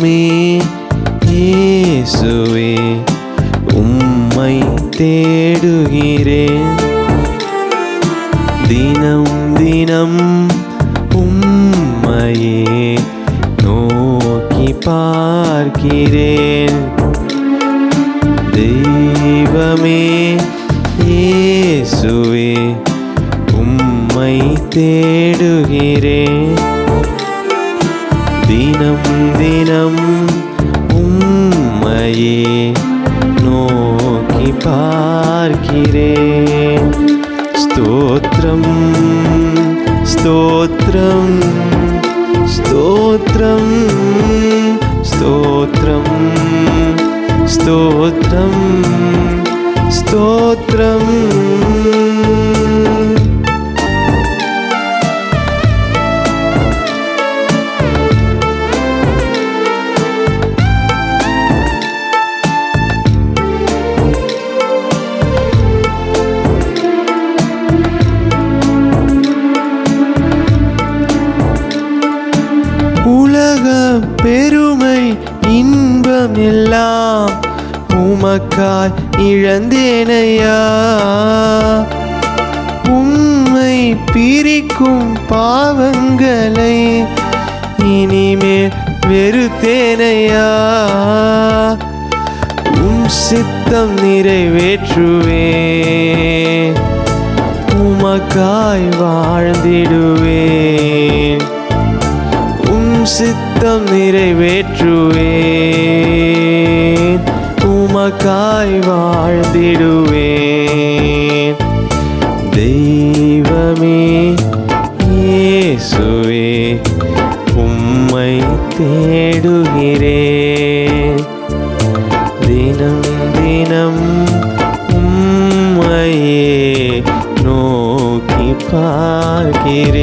தெய்வமே இயேசுவே உம்மை தேடுகிறேன். தினம் தினம் உம்மையே நோக்கி பார்க்கிறேன். தெய்வமே இயேசுவே உம்மை தேடுகிறேன். தினம் தினம் உம்மையே நோக்கி பார்க்கிறேன் ஸ்தோத்திரம் ஸ்தோத்திரம் ஸ்தோத்திரம் ஸ்தோத்திரம் ஸ்தோத்திரம் ஸ்தோத்திரம் உலகம் எல்லாம் உமக்காய் இழந்தேனையா? உம்மை பிரிக்கும் பாவங்களை இனிமேல் வெறுத்தேனையா? உம் சித்தம் நிறைவேற்றுவே. உமக்காய் வாழ்ந்திடுவே உம் சித்தம் நிறைவேற்றுவே. உனக்காய் வாழ்ந்திடுவேன். தெய்வமே இயேசுவே உம்மை தேடுகிறேன். தினம் தினம் உம்மையே நோக்கி பார்க்கிறேன்.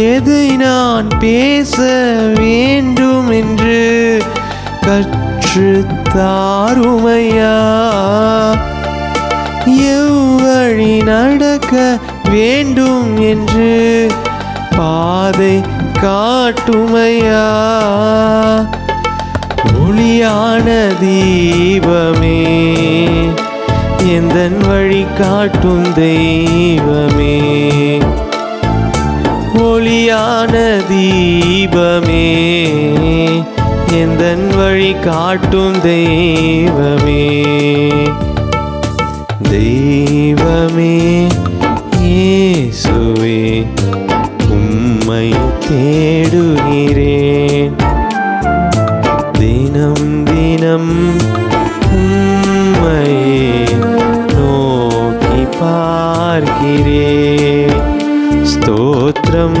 எதை நான் பேச வேண்டும் என்று கற்று தாருமையா எவ்வழி நடக்க வேண்டும் என்று பாதை காட்டுமையா? ஒளியான தீபமே எந்தன் வழி காட்டும் தெய்வமே? ஒளியான தீபமே எந்தன் வழி காட்டும் தெய்வமே. தெய்வமே இயேசுவே உம்மை தேடுகிறேன் தினம் தினம் உம்மையே நோக்கி பார்க்கிறேன் ஸ்தோத்திரம்